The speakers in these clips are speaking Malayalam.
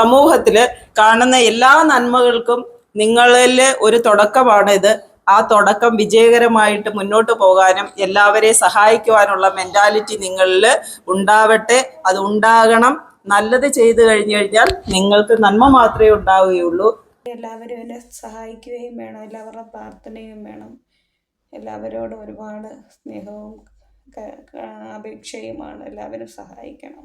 സമൂഹത്തിൽ കാണുന്ന എല്ലാ നന്മകൾക്കും നിങ്ങളിൽ ഒരു തുടക്കമാണ് ഇത് ആ തുടക്കം വിജയകരമായിട്ട് മുന്നോട്ട് പോകാനും എല്ലാവരെയും സഹായിക്കുവാനുള്ള മെന്റാലിറ്റി നിങ്ങളിൽ ഉണ്ടാവട്ടെ. അത് ഉണ്ടാകണം. നല്ലത് ചെയ്തു കഴിഞ്ഞു കഴിഞ്ഞാൽ നിങ്ങൾക്ക് നന്മ മാത്രമേ ഉണ്ടാവുകയുള്ളൂ. എല്ലാവരും എന്നെ സഹായിക്കുകയും വേണം. എല്ലാവരുടെ പ്രാർത്ഥനയും വേണം. എല്ലാവരോടും ഒരുപാട് സ്നേഹവും അപേക്ഷയുമാണ്. എല്ലാവരും സഹായിക്കണം.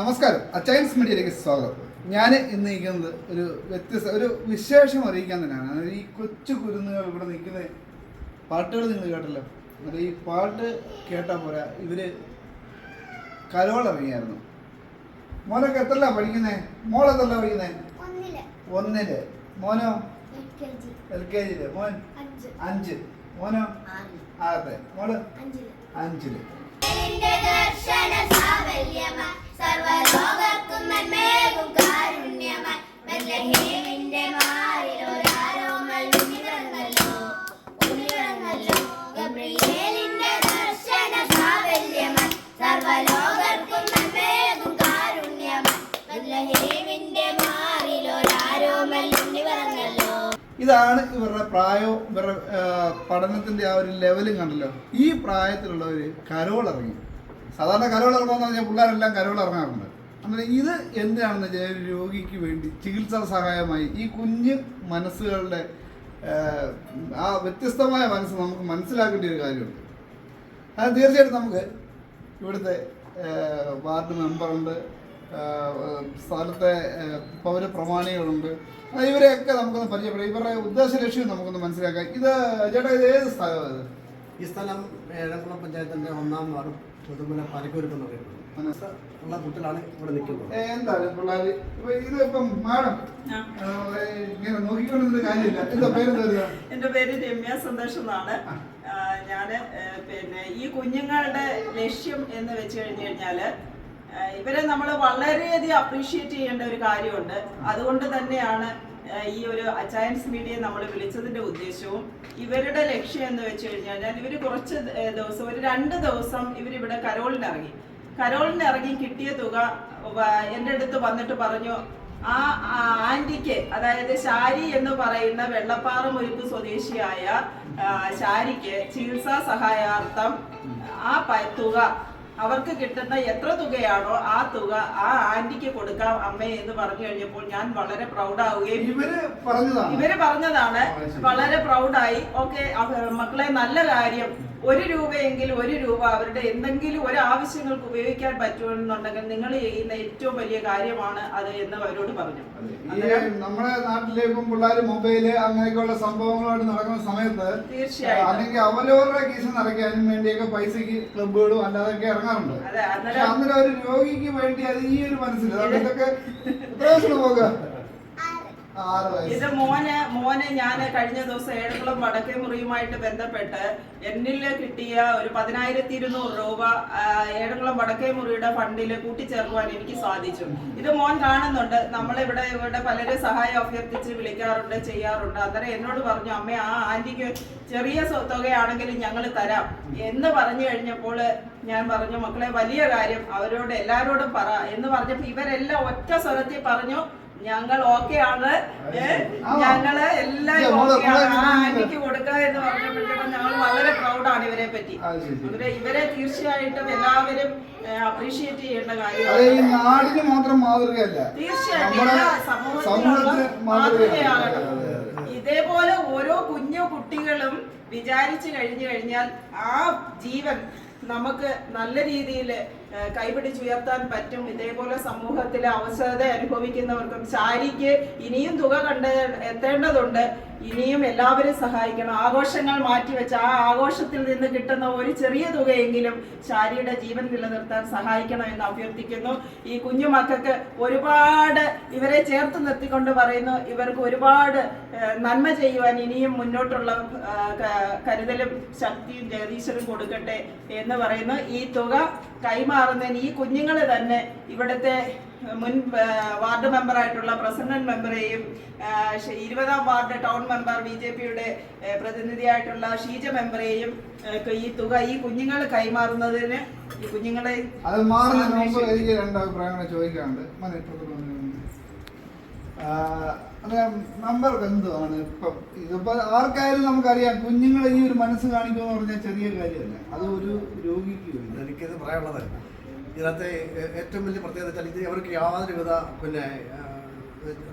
നമസ്കാരം. അച്ചയൻസ് മീഡിയയിലേക്ക് സ്വാഗതം. ഞാൻ ഇന്ന് നിൽക്കുന്നത് ഒരു വ്യത്യസ്ത ഒരു വിശേഷം അറിയിക്കാൻ തന്നെയാണ്. ഈ കൊച്ചു കുരുന്നുകൾ ഇവിടെ നിൽക്കുന്ന പാട്ടുകൾ നിങ്ങൾ കേട്ടല്ലോ. അത് ഈ പാട്ട് കേട്ടാൽ പോരാ ഇവർ കരോളിറങ്ങിയായിരുന്നു മോനൊക്കെ എത്രല്ല പഠിക്കുന്നേ? മോൾ എത്രല്ല പഠിക്കുന്നേ? ഒന്നിൽ. മോനോ? എൽ കെ ജിയിൽ. മോൻ? അഞ്ച്. മോനോ? ആറ്. ആറത്തെ. മോൾ? അഞ്ചിൽ. ദർശന സാവല്യമായി ഇതാണ് ഇവരുടെ പ്രായവും ഇവരുടെ പഠനത്തിന്റെ ആ ഒരു ലെവലും കണ്ടല്ലോ. ഈ പ്രായത്തിലുള്ളവർ കരോൾ ഇറങ്ങി. സാധാരണ കരോൾ ഇറങ്ങുമെന്ന് പറഞ്ഞാൽ പിള്ളേരെല്ലാം കരോൾ ഇറങ്ങാറുണ്ട് അങ്ങനെ ഇത് എന്തിനാണെന്ന് വെച്ചാൽ രോഗിക്ക് വേണ്ടി ചികിത്സാ സഹായമായി ഈ കുഞ്ഞ് മനസ്സുകളുടെ ആ, വ്യത്യസ്തമായ മനസ്സ് നമുക്ക് മനസ്സിലാക്കേണ്ട ഒരു കാര്യമുണ്ട്. അത് തീർച്ചയായിട്ടും നമുക്ക് ഇവിടുത്തെ വാർഡ് മെമ്പറുണ്ട് സ്ഥലത്തെ പൗരപ്രമാണികളുണ്ട്. ഇവരെയൊക്കെ നമുക്കൊന്ന് പരിചയപ്പെടാം. ഇവരുടെ ഉദ്ദേശ ലക്ഷ്യം നമുക്കൊന്ന് മനസ്സിലാക്കാം. ഇത് ചേട്ടാ ഇത് ഏത് സ്ഥലമാണ് ഈ സ്ഥലം ഏഴംകുളം പഞ്ചായത്തിന്റെ ഒന്നാം വാർഡ് പുതുമല പനക്കൂരുപ്പ് എന്ന് പറയുന്നത് ഉള്ള കുട്ടികളാണ് ഇവിടെ നിൽക്കുന്നത്. എന്താണ് പിള്ളേര് ഇപ്പൊ ഇത് ഇപ്പം മാഡം ഇങ്ങനെ നോക്കിക്കൊണ്ടിരുന്ന കാര്യമില്ല. എന്താ പേര് എന്റെ പേര് രമ്യ സന്തോഷ് എന്നാണ്. ഞാൻ പിന്നെ ഈ കുഞ്ഞുങ്ങളുടെ ലക്ഷ്യം എന്ന് വെച്ച് കഴിഞ്ഞു കഴിഞ്ഞാൽ ഇവരെ നമ്മൾ വളരെയധികം അപ്രീഷിയേറ്റ് ചെയ്യേണ്ട ഒരു കാര്യമുണ്ട്. അതുകൊണ്ട് തന്നെയാണ് ഈ ഒരു അച്ചായൻസ് മീഡിയ നമ്മൾ വിളിച്ചതിന്റെ ഉദ്ദേശവും ഇവരുടെ ലക്ഷ്യം എന്ന് വെച്ച് കഴിഞ്ഞാൽ ഇവർ കുറച്ച് ദിവസം ഒരു രണ്ട് ദിവസം ഇവരിവിടെ കരോളിന് ഇറങ്ങി കരോളിന് ഇറങ്ങി കിട്ടിയ തുക എന്റെ അടുത്ത് വന്നിട്ട് പറഞ്ഞു ആ ആന്റിക്ക് അതായത് ശാരി എന്ന് പറയുന്ന വെള്ളപ്പാറ മുരുപ്പ് സ്വദേശിയായ ശാരിക്ക് ചികിത്സാ സഹായാർത്ഥം ആ തുക അവർക്ക് കിട്ടുന്ന എത്ര തുകയാണോ ആ തുക ആ ആന്റിക്ക് കൊടുക്കാം അമ്മേ എന്ന് പറഞ്ഞു കഴിഞ്ഞപ്പോൾ ഞാൻ വളരെ പ്രൗഡാവുകയും ഇവർ പറഞ്ഞതാണ്. വളരെ പ്രൗഡായി. ഓക്കെ മക്കളെ നല്ല കാര്യം. ഒരു രൂപയെങ്കിലും ഒരു രൂപ അവരുടെ എന്തെങ്കിലും ഒരു ആവശ്യങ്ങൾക്ക് ഉപയോഗിക്കാൻ പറ്റുമെന്നുണ്ടെങ്കിൽ നിങ്ങൾ ചെയ്യുന്ന ഏറ്റവും വലിയ കാര്യമാണ് അത് എന്ന് അവരോട് പറഞ്ഞു. നമ്മുടെ നാട്ടിലെ ഇപ്പം പിള്ളേര് മൊബൈൽ അങ്ങനെയൊക്കെയുള്ള സംഭവങ്ങളായിട്ട് നടക്കുന്ന സമയത്ത് തീർച്ചയായും അല്ലെങ്കിൽ അവരവരുടെ കേസ് നിറയ്ക്കാനും വേണ്ടിയൊക്കെ പൈസക്ക് ക്ലബുകളും അല്ലാതൊക്കെ ഇറങ്ങാറുണ്ട്. അന്നേരം ഒരു രോഗിക്ക് വേണ്ടി അത് ഈ ഒരു മനസ്സിൽ ഇതൊക്കെ എത്ര ആറ് ഇത് മോനെ മോന് ഞാൻ കഴിഞ്ഞ ദിവസം ഏഴക്കുളം വടക്കേ മുറിയുമായിട്ട് ബന്ധപ്പെട്ട് എന്നിൽ കിട്ടിയ ഒരു പതിനായിരത്തി ഇരുന്നൂറ് രൂപ ഏഴക്കുളം വടക്കേ മുറിയുടെ ഫണ്ടിൽ കൂട്ടിച്ചേർക്കുവാൻ എനിക്ക് സാധിച്ചു. ഇത് മോൻ കാണുന്നുണ്ട്. നമ്മളിവിടെ ഇവിടെ പലരും സഹായം അഭ്യർത്ഥിച്ച് വിളിക്കാറുണ്ട് ചെയ്യാറുണ്ട്. അന്നേരം എന്നോട് പറഞ്ഞു അമ്മ ആ ആന്റിക്ക് ചെറിയ തുകയാണെങ്കിലും ഞങ്ങൾ തരാം. എന്ന് പറഞ്ഞു കഴിഞ്ഞപ്പോൾ ഞാൻ പറഞ്ഞു മക്കളെ വലിയ കാര്യം അവരോട് എല്ലാവരോടും പറ. എന്ന് പറഞ്ഞപ്പോൾ ഇവരെല്ലാം ഒറ്റ സ്വരത്തിൽ പറഞ്ഞു ഞങ്ങൾ ഓക്കെ ആണ്. ഞങ്ങൾ എല്ലാം ആന്റിക്ക് കൊടുക്കുക എന്ന് പറഞ്ഞപ്പോഴത്തേക്കും ഞങ്ങൾ വളരെ പ്രൗഡാണ് ഇവരെ പറ്റി. ഇവരെ തീർച്ചയായിട്ടും എല്ലാവരും അപ്രീഷിയേറ്റ് ചെയ്യേണ്ട കാര്യമാണ്. നാടിന് മാത്രം മാതൃകയല്ല. തീർച്ചയായിട്ടും സമൂഹത്തിന് മാതൃകയാണ്. ഇതേപോലെ ഓരോ കുഞ്ഞു കുട്ടികളും വിചാരിച്ചു കഴിഞ്ഞു കഴിഞ്ഞാൽ ആ ജീവൻ നമുക്ക് നല്ല രീതിയിൽ കൈപിടിച്ചുയർത്താൻ പറ്റും. ഇതേപോലെ സമൂഹത്തിലെ അവസരത അനുഭവിക്കുന്നവർക്കും ശാരിക്ക് ഇനിയും തുക കണ്ട് എത്തേണ്ടതുണ്ട് ഇനിയും എല്ലാവരും സഹായിക്കണം. ആഘോഷങ്ങൾ മാറ്റിവെച്ച് ആ ആഘോഷത്തിൽ നിന്ന് കിട്ടുന്ന ഒരു ചെറിയ തുകയെങ്കിലും ശാരിയുടെ ജീവൻ നിലനിർത്താൻ സഹായിക്കണമെന്ന് അഭ്യർത്ഥിക്കുന്നു. ഈ കുഞ്ഞു മക്കൾക്ക് ഒരുപാട് ഇവരെ ചേർത്ത് നിർത്തിക്കൊണ്ട് പറയുന്നു. ഇവർക്ക് ഒരുപാട് നന്മ ചെയ്യുവാൻ ഇനിയും മുന്നോട്ടുള്ള കരുതലും ശക്തിയും ജഗദീശ്വരും കൊടുക്കട്ടെ എന്ന് പറയുന്നു. ഈ തുക കൈമാറി കൈമാറുന്നതിന് ഈ കുഞ്ഞുങ്ങൾ തന്നെ ഇവിടുത്തെ മുൻ വാർഡ് മെമ്പറായിട്ടുള്ള പ്രസിഡന്റ് മെമ്പറെയും ഇരുപതാം വാർഡ് ടൗൺ മെമ്പർ ബി ജെ പിയുടെ പ്രതിനിധിയായിട്ടുള്ള ഷീജ മെമ്പറെയും ഈ തുക ഈ കുഞ്ഞുങ്ങൾ കൈമാറുന്നതിന് ഈ കുഞ്ഞുങ്ങളെ അത് മാറുന്നതിന് മുമ്പ് എനിക്ക് രണ്ട് അഭിപ്രായങ്ങൾ നമ്പർക്ക് എന്തുവാണ് ഇപ്പം. ഇതിപ്പോ ആർക്കായാലും നമുക്കറിയാം കുഞ്ഞുങ്ങളെ ഈ ഒരു മനസ്സ് കാണിക്കുക എന്ന് പറഞ്ഞാൽ ചെറിയ കാര്യമല്ല. അത് ഒരു രോഗിക്ക് വേണ്ടി. പറയാനുള്ളതല്ല. പറയാനുള്ളത് ഇതിനകത്തെ ഏറ്റവും വലിയ പ്രത്യേകത വെച്ചാൽ ഇത് അവർക്ക് യാതൊരു വിധ പിന്നെ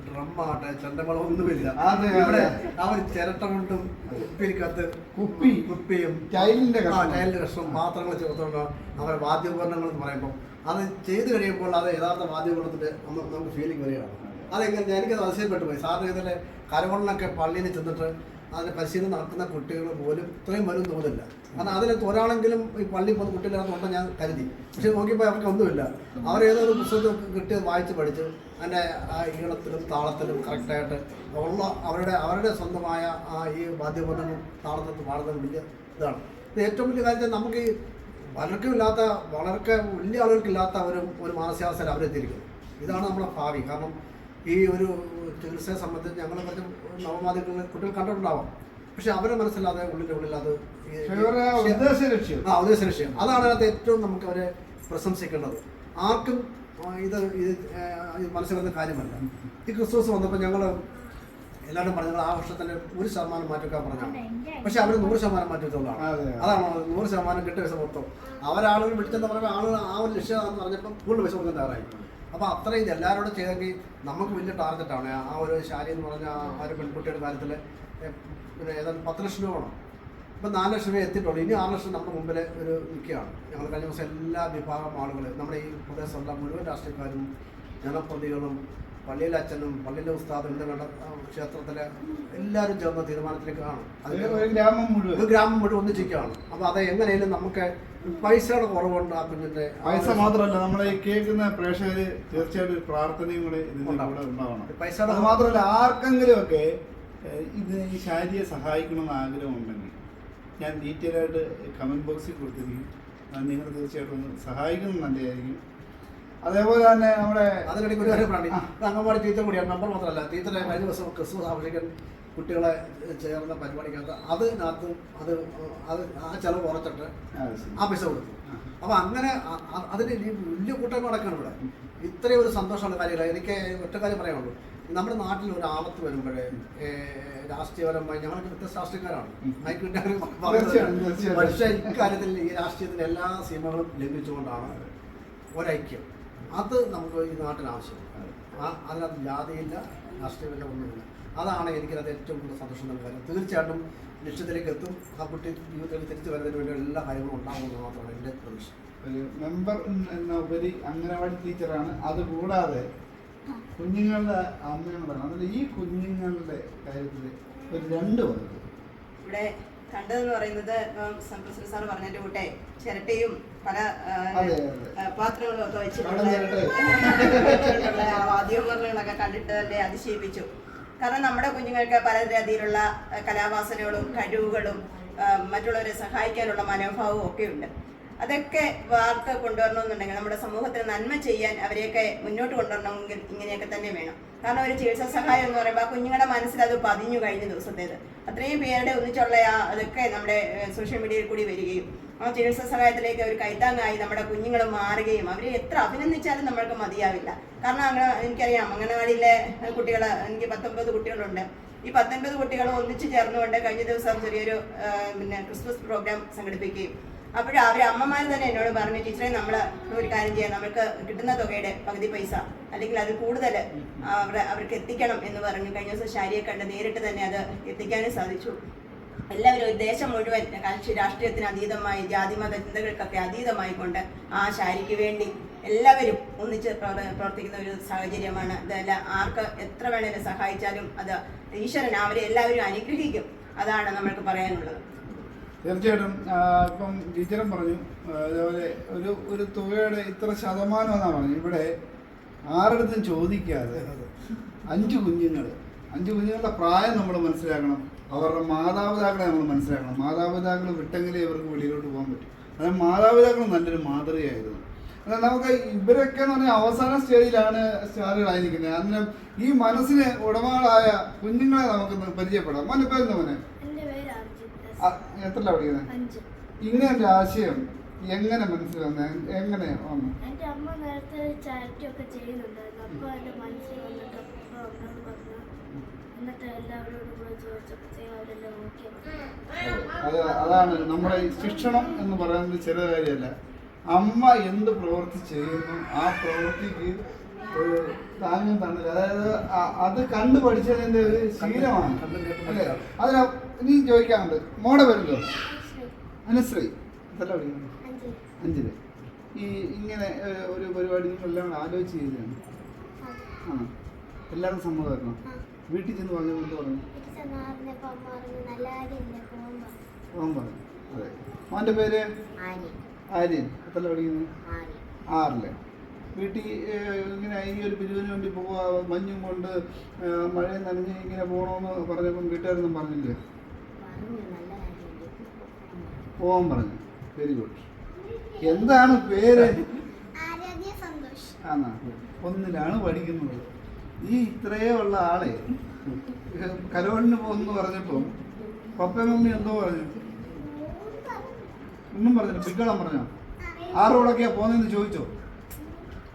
ഡ്രമ്മാട്ടെ ചണ്ടമളം ഒന്നുമില്ല ഇവിടെ. അവർ ചിരട്ട കൊണ്ടും കുപ്പിക്കകത്ത് കുപ്പി. കുപ്പിയും ടൈലിന്റെ ടൈലിന്റെ കഷ്ണം. പാത്രങ്ങൾ ചേർത്തുകൊണ്ട് അവരുടെ വാദ്യോപകരണങ്ങൾ എന്ന് പറയുമ്പോൾ അത് ചെയ്തു കഴിയുമ്പോൾ അത് യഥാർത്ഥ വാദ്യോപകരണത്തിന്റെ നമുക്ക് ഫീലിംഗ് വരികയാണ്. അതെങ്ങനെ? എനിക്കത് അതിശയപ്പെട്ടു പോയി സാറിന് ഇതിലെ കരകൊള്ളൊക്കെ പള്ളിയിൽ ചെന്നിട്ട് അതിന് പരിശീലനം നടത്തുന്ന കുട്ടികൾ പോലും ഇത്രയും വരും തോന്നില്ല കാരണം അതിനകത്ത് ഒരാളെങ്കിലും ഈ പള്ളി പോകുന്ന കുട്ടികളാണെന്നുണ്ടെന്ന് ഞാൻ കരുതി. പക്ഷെ നോക്കിയപ്പോൾ അവർക്ക് ഒന്നുമില്ല. അവരേതോ ഒരു പുസ്തകത്തിൽ കിട്ടിയത് വായിച്ച് പഠിച്ച് അതിന്റെ ആ ഈണത്തിലും താളത്തിലും കറക്റ്റായിട്ട് ഉള്ള അവരുടെ അവരുടെ സ്വന്തമായ ആ ഈ വാദ്യപഠനം താളത്തിൽ പാടുന്നത് വലിയ ഇതാണ്. ഇത് ഏറ്റവും വലിയ കാര്യത്തിൽ നമുക്ക് ഈ പലർക്കും ഇല്ലാത്ത വലിയ ആളുകൾക്കില്ലാത്ത ഒരു ഒരു മാനസികാവസ്ഥയിൽ അവരെത്തിയിരിക്കുന്നു ഇതാണ് നമ്മുടെ ഭാവി. കാരണം ഈ ഒരു ചികിത്സയെ സംബന്ധിച്ച് ഞങ്ങൾ കുറച്ച് നവമാധ്യമങ്ങളിൽ കുട്ടികൾ കണ്ടിട്ടുണ്ടാവാം. പക്ഷെ അവരെ മനസ്സിലാതെ ഉള്ളിന്റെ ഉള്ളിൽ അത് ഇവരുടെ ഉദ്ദേശ ലക്ഷ്യം. ആ ഉദ്ദേശ ലക്ഷ്യം. അതാണ് അതിനകത്ത് ഏറ്റവും നമുക്ക് അവരെ പ്രശംസിക്കേണ്ടത്. ആർക്കും ഇത് ഇത് വരുന്ന കാര്യമല്ല. ഈ ക്രിസ്മസ് വന്നപ്പോൾ ഞങ്ങൾ എല്ലാവരും പറഞ്ഞു ഞങ്ങൾ ആ വർഷത്തിൽ ഒരു ശതമാനം മാറ്റിവെക്കാൻ പറഞ്ഞു. പക്ഷെ അവർ നൂറ് ശതമാനം മാറ്റി അതാണോ അതാണ് നൂറ് ശതമാനം കിട്ടിയ വിഷം മൊത്തം. അവരാളുകൾ വിളിച്ചെന്ന് പറയുമ്പോൾ ആളുകൾ ആ ഒരു ലക്ഷ്യമാണെന്ന് പറഞ്ഞപ്പോൾ കൂടുതൽ വിഷം കൊടുക്കാൻ തയ്യാറായി. അപ്പോൾ അത്രയും ഇത് എല്ലാവരോടും ചെയ്തെങ്കിൽ നമുക്ക് വലിയ ടാർഗറ്റാണ് ആ ഒരു ശാരി എന്ന് പറഞ്ഞ ആ ഒരു പെൺകുട്ടിയുടെ കാര്യത്തിൽ പിന്നെ ഏതാണ്ട് പത്ത് ലക്ഷം രൂപ വേണം. ഇപ്പം നാല് ലക്ഷം രൂപ എത്തിയിട്ടുള്ളൂ. ഇനി ആറ് ലക്ഷം നമ്മുടെ മുമ്പിൽ ഒരു നിൽക്കുകയാണ്. ഞങ്ങൾ കഴിഞ്ഞ ദിവസം എല്ലാ വിഭാഗം ആളുകൾ നമ്മുടെ ഈ പ്രദേശത്തുള്ള മുഴുവൻ രാഷ്ട്രീയക്കാരും ജനപ്രതികളും പള്ളിയിലെ അച്ഛനും പള്ളിയിലെ ഉസ്താദും ഇന്ന് വേണ്ട ക്ഷേത്രത്തിലെ എല്ലാവരും ചേർന്ന തീരുമാനത്തിലേക്കാണ്. ഒരു ഗ്രാമം മുഴുവൻ. ഒരു ഗ്രാമം മുഴുവൻ ഒന്നിച്ചിരിക്കുകയാണ്. അപ്പോൾ അത് എങ്ങനെയും നമുക്ക് പൈസയുടെ കുറവുണ്ട് ആ കുഞ്ഞിന്റെ പൈസ മാത്രമല്ല നമ്മളെ കേൾക്കുന്ന പ്രേക്ഷകര് തീർച്ചയായിട്ടും ഒരു പ്രാർത്ഥനയും കൂടെ ഇതിന്റെ കൂടെ ഉണ്ടാവണം. പൈസയുടെ മാത്രമല്ല ആർക്കെങ്കിലും ഒക്കെ ഇത് ഈ ശാരിയെ സഹായിക്കണമെന്ന് ആഗ്രഹമുണ്ടെങ്കിൽ ഞാൻ ഡീറ്റെയിൽ ആയിട്ട് കമന്റ് ബോക്സിൽ കൊടുത്തിരിക്കും. അത് നിങ്ങൾ തീർച്ചയായിട്ടും ഒന്ന് സഹായിക്കുന്നത് നല്ലതായിരിക്കും. അതേപോലെ തന്നെ നമ്മുടെ അതിനിടയ്ക്ക് ഒരു കാര്യം പറയാം. ഇത് അംഗൻവാടി ടീച്ചർ കൂടിയാണ്. നമ്പർ മാത്രമല്ല ടീച്ചറെ കഴിഞ്ഞ ദിവസം ക്രിസ്മസ് ആഘോഷിക്കാൻ കുട്ടികളെ ചേർന്ന പരിപാടിക്കകത്ത് അതിനകത്ത് അത് അത് ആ ചെലവ് കുറച്ചിട്ട് ആ, പൈസ കൊടുത്തു. അപ്പോൾ അങ്ങനെ അതിന് വലിയ കൂട്ടം നടക്കണം ഇവിടെ ഇത്രയും ഒരു സന്തോഷമുള്ള കാര്യമില്ല എനിക്ക് ഒറ്റ കാര്യം പറയാനുള്ളൂ. നമ്മുടെ നാട്ടിൽ ഒരു ആപത്ത് വരുമ്പോഴേ രാഷ്ട്രീയപരമായി ഞങ്ങൾ വ്യത്യസ്ത രാഷ്ട്രീയക്കാരാണ് മൈക്കിട്ട് തീർച്ചയായും, തീർച്ചയായും. പക്ഷേ ഇക്കാര്യത്തിൽ ഈ രാഷ്ട്രീയത്തിന്റെ എല്ലാ സീമകളും ലംഘിച്ചുകൊണ്ടാണ് ഒരൈക്യം. അത് നമുക്ക് ഈ നാട്ടിൽ ആവശ്യമാണ്. അതിനകത്ത് ജാതിയില്ല രാഷ്ട്രീയമില്ല ഒന്നുമില്ല. അതാണ് എനിക്കത് ഏറ്റവും കൂടുതൽ സന്തോഷം നൽകുന്നത് തീർച്ചയായിട്ടും ലക്ഷ്യത്തിലേക്ക് എത്തും. ആ കുട്ടി ജീവിതത്തിൽ തിരിച്ചു വരുന്നതിന് വേണ്ടി എല്ലാ കാര്യങ്ങളും ഉണ്ടാകുമെന്ന് മാത്രമാണ് എന്റെ പ്രതീക്ഷ. ഒരു മെമ്പർ എന്ന ഉപരി അംഗനവാടി ടീച്ചറാണ്. അത് കൂടാതെ കുഞ്ഞുങ്ങളുടെ അമ്മയാണ് അതിൽ ഈ കുഞ്ഞുങ്ങളുടെ കാര്യത്തിൽ ഒരു രണ്ട് പേർക്ക് ഇവിടെ കണ്ടതെന്ന് പറയുന്നത് പ്രസിഡന്റ് സാറ് പറഞ്ഞതിന്റെ കൂട്ടെ ചിരട്ടയും പല പാത്രങ്ങളും ഒക്കെ വെച്ചിട്ടുള്ള ആ വാദ്യോപകരണങ്ങളൊക്കെ കണ്ടിട്ട് തന്നെ അതിശയിപ്പിച്ചു. കാരണം നമ്മുടെ കുഞ്ഞുങ്ങൾക്ക് പല രീതിയിലുള്ള കലാവാസനകളും കഴിവുകളും മറ്റുള്ളവരെ സഹായിക്കാനുള്ള മനോഭാവവും ഒക്കെ ഉണ്ട്. അതൊക്കെ വാർത്ത കൊണ്ടുവരണമെന്നുണ്ടെങ്കിൽ നമ്മുടെ സമൂഹത്തിന് നന്മ ചെയ്യാൻ അവരെയൊക്കെ മുന്നോട്ട് കൊണ്ടുവരണമെങ്കിൽ ഇങ്ങനെയൊക്കെ തന്നെ വേണം. കാരണം ഒരു ചികിത്സാ സഹായം എന്ന് പറയുമ്പോൾ ആ കുഞ്ഞുങ്ങളുടെ മനസ്സിൽ അത് പതിഞ്ഞു കഴിഞ്ഞ ദിവസത്തേത്. അത്രയും പേരുടെ ഒന്നിച്ചുള്ള ആ അതൊക്കെ നമ്മുടെ സോഷ്യൽ മീഡിയയിൽ കൂടി വരികയും ആ ചികിത്സാ സഹായത്തിലേക്ക് ഒരു കൈത്താങ്ങായി നമ്മുടെ കുഞ്ഞുങ്ങൾ മാറുകയും അവരെ എത്ര അഭിനന്ദിച്ചാലും നമ്മൾക്ക് മതിയാവില്ല. കാരണം അങ്ങനെ എനിക്കറിയാം അംഗനവാടിയിലെ കുട്ടികൾ എനിക്ക് പത്തൊമ്പത് കുട്ടികളുണ്ട്. ഈ പത്തൊൻപത് കുട്ടികൾ ഒന്നിച്ചു ചേർന്നുകൊണ്ട് കഴിഞ്ഞ ദിവസം ചെറിയൊരു പിന്നെ ക്രിസ്മസ് പ്രോഗ്രാം സംഘടിപ്പിക്കുകയും അപ്പോഴും അവർ അമ്മമാർ തന്നെ എന്നോട് പറഞ്ഞു ടീച്ചറെ നമ്മൾ ഒരു കാര്യം ചെയ്യാം. നമുക്ക് കിട്ടുന്ന തുകയുടെ പകുതി പൈസ അല്ലെങ്കിൽ അത് കൂടുതൽ അവർ അവർക്ക് എത്തിക്കണം എന്ന് പറഞ്ഞു. കഴിഞ്ഞ ദിവസം ശാരിയെ കണ്ട് നേരിട്ട് തന്നെ അത് എത്തിക്കാനും സാധിച്ചു. എല്ലാവരും ദേശം മുഴുവൻ കക്ഷി രാഷ്ട്രീയത്തിന് അതീതമായി ജാതിമത ചിന്തകൾക്കൊക്കെ അതീതമായി കൊണ്ട് ആ ശാരിക്ക് വേണ്ടി എല്ലാവരും ഒന്നിച്ച് പ്രവർത്തിക്കുന്ന ഒരു സാഹചര്യമാണ്. ഇതല്ല ആർക്ക് എത്ര വേണേലും സഹായിച്ചാലും അത് ഈശ്വരൻ അവരെ എല്ലാവരും അനുഗ്രഹിക്കും. അതാണ് നമ്മൾക്ക് പറയാനുള്ളത്. തീർച്ചയായിട്ടും ഇപ്പം ടീച്ചറും പറഞ്ഞു അതേപോലെ ഒരു ഒരു തുകയുടെ ഇത്ര ശതമാനം എന്നാണ് പറഞ്ഞു. ഇവിടെ ആരുടെ ചോദിക്കാതെ അഞ്ച് കുഞ്ഞുങ്ങൾ അഞ്ച് കുഞ്ഞുങ്ങളുടെ പ്രായം നമ്മൾ മനസ്സിലാക്കണം. അവരുടെ മാതാപിതാക്കളെ നമ്മൾ മനസ്സിലാക്കണം. മാതാപിതാക്കൾ വിട്ടെങ്കിലേ ഇവർക്ക് വെളിയിലോട്ട് പോകാൻ പറ്റും. അതായത് മാതാപിതാക്കൾ നല്ലൊരു മാതൃകയായിരുന്നു. എന്നാൽ നമുക്ക് ഇവരൊക്കെ എന്ന് പറഞ്ഞാൽ അവസാന സ്റ്റേജിലാണ് സ്റ്റാറുകളായിരിക്കുന്നത് അന്നേരം ഈ മനസ്സിന് ഉടമകളായ കുഞ്ഞുങ്ങളെ നമുക്ക് പരിചയപ്പെടാം. മോനെ പേരുന്ന മോനെ എന്റെ പേര് അർജിത് ആ, എത്രല്ല പഠിക്കുന്നത് അഞ്ച്. ഇങ്ങനെ ഒരു ആശയം എങ്ങനെ മനസ്സിൽ വന്നെ എങ്ങനെ വന്നു? എന്റെ അമ്മ നേരത്തെ ചാരിറ്റി ഒക്കെ ചെയ്യുന്നുണ്ടായിരുന്നു. അപ്പോൾ എന്റെ മനസ്സിൽ വന്നിട്ട് അപ്പോൾ അമ്മയോട് പറഞ്ഞു. എന്നിട്ട് എല്ലാവരോടും കൂടെ ചോദിച്ചപ്പോൾ ചെയ്യും അവരെല്ലാം ഓക്കെ അത് അതാണ് നമ്മുടെ ഈ ശിക്ഷണം എന്ന് പറയുന്നത് ചെറിയ കാര്യമല്ല. അമ്മ എന്ത് പ്രവൃത്തി ചെയ്യുന്നു ആ പ്രവൃത്തിക്ക് ഒരു താങ്ങും തന്നില്ല. അതായത് അത് കണ്ടു പഠിച്ചതിന്റെ ഒരു ശീലമാണ്. അല്ലേ? അതിനാ നീ ചോദിക്കാറുണ്ട് മോടെ വരുമല്ലോ അനുശ്രീ. എത്ര പഠിക്കുന്നു അഞ്ച് അഞ്ചിൽ ഈ ഇങ്ങനെ ഒരു പരിപാടി എല്ലാം ആലോചിച്ച് ചെയ്തതാണ് ആണോ? എല്ലാവരും സമ്മതമായിരുന്നു? വീട്ടിൽ ചെന്ന് പറഞ്ഞ? കൊണ്ട് പറഞ്ഞു അമ്മ പറഞ്ഞു അതെ. മോന്റെ പേര്? ആര്യ. ആര്യൻ എത്ര പഠിക്കുന്നു? ആര്യ ആറിൽ. വീട്ടിൽ ഇങ്ങനെ ഈ ഒരു പിരിവിന് വേണ്ടി പോവാ മഞ്ഞും കൊണ്ട് മഴയും നനഞ്ഞ് ഇങ്ങനെ പോകണമെന്ന് പറഞ്ഞപ്പം വീട്ടുകാരൊന്നും പറഞ്ഞില്ലേ? പോകാൻ പറഞ്ഞു. വെരി ഗുഡ് എന്താണ് പേര്? ആന്നാ ഒന്നിലാണ് പഠിക്കുന്നത്. ഈ ഇത്രയേ ഉള്ള ആളെ കരോളിന് പോകുന്നു പറഞ്ഞപ്പം പപ്പ മമ്മി എന്തോ പറഞ്ഞു. ഒന്നും പറഞ്ഞില്ല പിക്കളം പറഞ്ഞോ? ആറോടൊക്കെയാ പോകുന്നതെന്ന് ചോദിച്ചോ?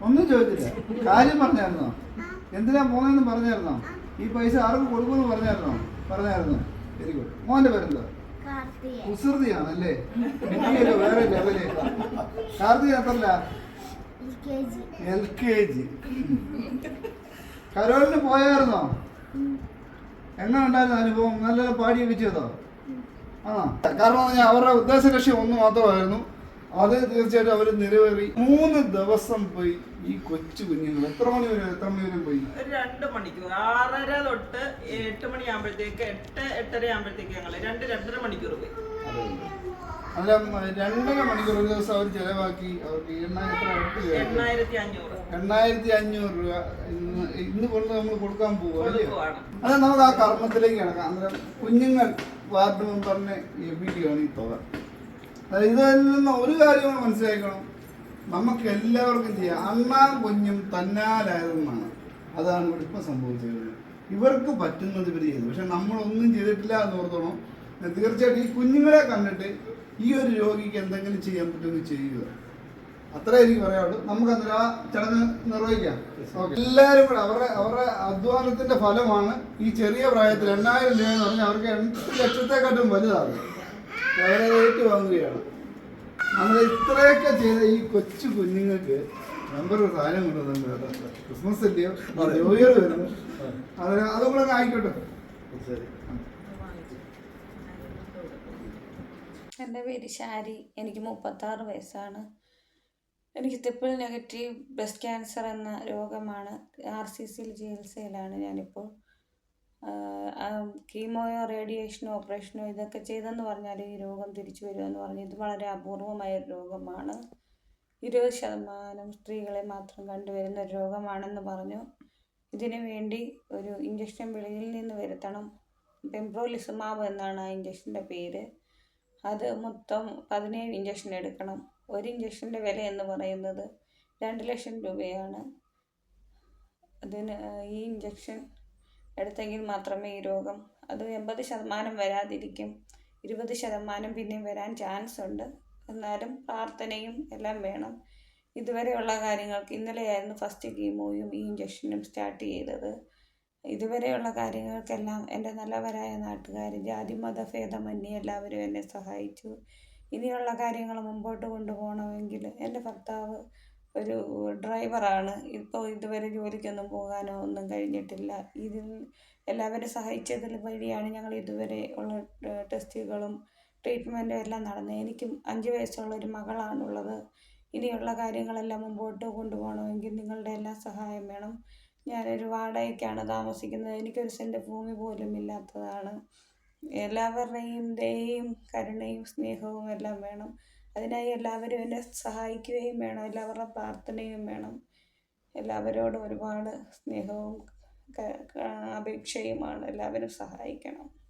ഒന്നും ചോദിച്ചില്ല. കാര്യം പറഞ്ഞായിരുന്നോ? എന്തിനാ പോകുന്നതെന്ന് പറഞ്ഞായിരുന്നോ? ഈ പൈസ ആർക്ക് കൊടുക്കുമെന്ന് പറഞ്ഞായിരുന്നോ? പറഞ്ഞായിരുന്നു. വെരി ഗുഡ് മോന്റെ പേരെന്തോ കുസൃതിയാണല്ലേ ഇന്ത്യയിൽ വേറെ ലെവൽ? കാർത്തിക എത്രല്ല എൽ കെ ജി. കരോളിന് പോയായിരുന്നോ? എങ്ങനെ ഉണ്ടായിരുന്നു അനുഭവം? നല്ല പാടിയൊക്കെ ചെയ്തോ? ആ. കാരണം അവരുടെ ഉദ്ദേശ ലക്ഷ്യം ഒന്ന് മാത്രമായിരുന്നു. അത് തീർച്ചയായിട്ടും അവർ നിലവേറി മൂന്ന് ദിവസം പോയി ഈ കൊച്ചു കുഞ്ഞുങ്ങൾ എത്ര മണി വരെ എത്ര മണി വരെ പോയി? രണ്ട് മണിക്കൂർ. ആറര തൊട്ട് എട്ട് മണിയാകുമ്പോഴത്തേക്ക് എട്ട് എട്ടര ആകുമ്പോഴത്തേക്ക് ഞങ്ങൾ രണ്ട് രണ്ടര മണിക്കൂർ പോയി. അല്ല രണ്ടര മണിക്കൂർ ഒരു ദിവസം അവർ ചെലവാക്കി. അവർക്ക് എണ്ണായിരത്തി അഞ്ഞൂറ്. എണ്ണായിരത്തി അഞ്ഞൂറ് രൂപ ഇന്ന് ഇന്ന് കൊണ്ട് നമ്മൾ കൊടുക്കാൻ പോവുക അല്ലേ? കൊടുക്കുവാണ് അത് നമുക്ക് ആ കർമ്മത്തിലേക്ക് കിടക്കാം. അന്നേരം കുഞ്ഞുങ്ങൾ വാർഡ് മെമ്പറിനെ ഏൽപ്പിക്കുകയാണ് ഈ തുക. നിന്ന് ഒരു കാര്യം മനസ്സിലാക്കണം. നമുക്ക് എല്ലാവർക്കും ചെയ്യാം. അണ്ണാ കുഞ്ഞും തന്നാലായതെന്നാണ് അതാണ് ഇവിടെ ഇപ്പം സംഭവിച്ചത്. ഇവർക്ക് പറ്റുന്നത് ഇവർ ചെയ്തു. പക്ഷെ നമ്മളൊന്നും ചെയ്തിട്ടില്ല എന്ന് ഓർത്തോണം. തീർച്ചയായിട്ടും ഈ കുഞ്ഞുങ്ങളെ കണ്ടിട്ട് ഈ ഒരു രോഗിക്ക് എന്തെങ്കിലും ചെയ്യാൻ പറ്റുമെങ്കിൽ ചെയ്യുക. അത്രേ എനിക്ക് പറയാനുള്ളൂ. നമുക്ക് അന്നേരം ആ ചടങ്ങ് നിർവഹിക്കാം. എല്ലാവരും കൂടെ അവരുടെ അവരുടെ അധ്വാനത്തിന്റെ ഫലമാണ് ഈ ചെറിയ പ്രായത്തിൽ എണ്ണായിരം രൂപ എന്ന് പറഞ്ഞാൽ അവർക്ക് എട്ട് ലക്ഷത്തെക്കാട്ടും വലുതാണ്. അവരെ റേറ്റ് വാങ്ങുകയാണ്. നമ്മൾ ഇത്രയൊക്കെ ചെയ്ത ഈ കൊച്ചു കുഞ്ഞുങ്ങൾക്ക് നമ്പർ ഒരു സാധനം കൊണ്ടുവന്നു കേട്ടോ. ക്രിസ്മസ് അല്ലയോ? ന്യൂ ഇയർ വരുന്നു. അതും കൂടെ ആയിക്കോട്ടെ ശരി. എന്റെ പേര് ഷാരി. എനിക്ക് മുപ്പത്താറ് വയസ്സാണ്. എനിക്ക് ട്രിപ്പിൾ നെഗറ്റീവ് ബ്രസ്റ്റ് ക്യാൻസർ എന്ന രോഗമാണ്. ആർ സി സിയിൽ ചികിത്സയിലാണ് ഞാനിപ്പോൾ. കീമോയോ റേഡിയേഷനോ ഓപ്പറേഷനോ ഇതൊക്കെ ചെയ്തെന്ന് പറഞ്ഞാൽ ഈ രോഗം തിരിച്ചു വരുമെന്ന് പറഞ്ഞു ഇത് വളരെ അപൂർവമായ ഒരു രോഗമാണ്. ഇരുപത് ശതമാനം സ്ത്രീകളെ മാത്രം കണ്ടുവരുന്ന ഒരു രോഗമാണെന്ന് പറഞ്ഞു. ഇതിനു വേണ്ടി ഒരു ഇഞ്ചക്ഷൻ വെളിയിൽ നിന്ന് വരുത്തണം. പെംബ്രോലിസുമാബ് എന്നാണ് ആ ഇഞ്ചക്ഷന്റെ പേര്. അത് മൊത്തം പതിനേഴ് ഇഞ്ചക്ഷൻ എടുക്കണം. ഒരു ഇഞ്ചക്ഷന്റെ വില എന്ന് പറയുന്നത് രണ്ട് ലക്ഷം രൂപയാണ്. അതിന് ഈ ഇഞ്ചക്ഷൻ എടുത്തെങ്കിൽ മാത്രമേ ഈ രോഗം അത് എൺപത് ശതമാനം വരാതിരിക്കും. ഇരുപത് ശതമാനം പിന്നെയും വരാൻ ചാൻസ് ഉണ്ട്. എന്നാലും പ്രാർത്ഥനയും എല്ലാം വേണം. ഇതുവരെയുള്ള കാര്യങ്ങൾക്ക് ഇന്നലെയായിരുന്നു ഫസ്റ്റ് കീമോയും ഈ ഇഞ്ചക്ഷനും സ്റ്റാർട്ട് ചെയ്തത്. ഇതുവരെയുള്ള കാര്യങ്ങൾക്കെല്ലാം എന്റെ നല്ലവരായ നാട്ടുകാർ ജാതി മതഭേദമന്യേ എല്ലാവരും എന്നെ സഹായിച്ചു. ഇനിയുള്ള കാര്യങ്ങൾ മുമ്പോട്ട് കൊണ്ടുപോകണമെങ്കിൽ എന്റെ ഭർത്താവ് ഒരു ഡ്രൈവറാണ്. ഇപ്പോൾ ഇതുവരെ ജോലിക്കൊന്നും പോകാനോ ഒന്നും കഴിഞ്ഞിട്ടില്ല. ഇതിൽ എല്ലാവരും സഹായിച്ചതിൽ വഴിയാണ് ഞങ്ങൾ ഇതുവരെ ഉള്ള ടെസ്റ്റുകളും ട്രീറ്റ്മെന്റും എല്ലാം നടന്നത്. എനിക്കും അഞ്ച് വയസ്സുള്ള ഒരു മകളാണുള്ളത്. ഇനിയുള്ള കാര്യങ്ങളെല്ലാം മുമ്പോട്ട് കൊണ്ടുപോകണമെങ്കിൽ നിങ്ങളുടെ എല്ലാ സഹായം വേണം. ഞാനൊരു വാടകയ്ക്കാണ് താമസിക്കുന്നത്. എനിക്കൊരു സെന്റ് ഭൂമി പോലും ഇല്ലാത്തതാണ്. എല്ലാവരുടെയും ദയയും കരുണയും സ്നേഹവും എല്ലാം വേണം. അതിനായി എല്ലാവരും എന്നെ സഹായിക്കുകയും വേണം എല്ലാവരുടെ പ്രാർത്ഥനയും വേണം. എല്ലാവരോടും ഒരുപാട് സ്നേഹവും അപേക്ഷയുമാണ്. എല്ലാവരും സഹായിക്കണം.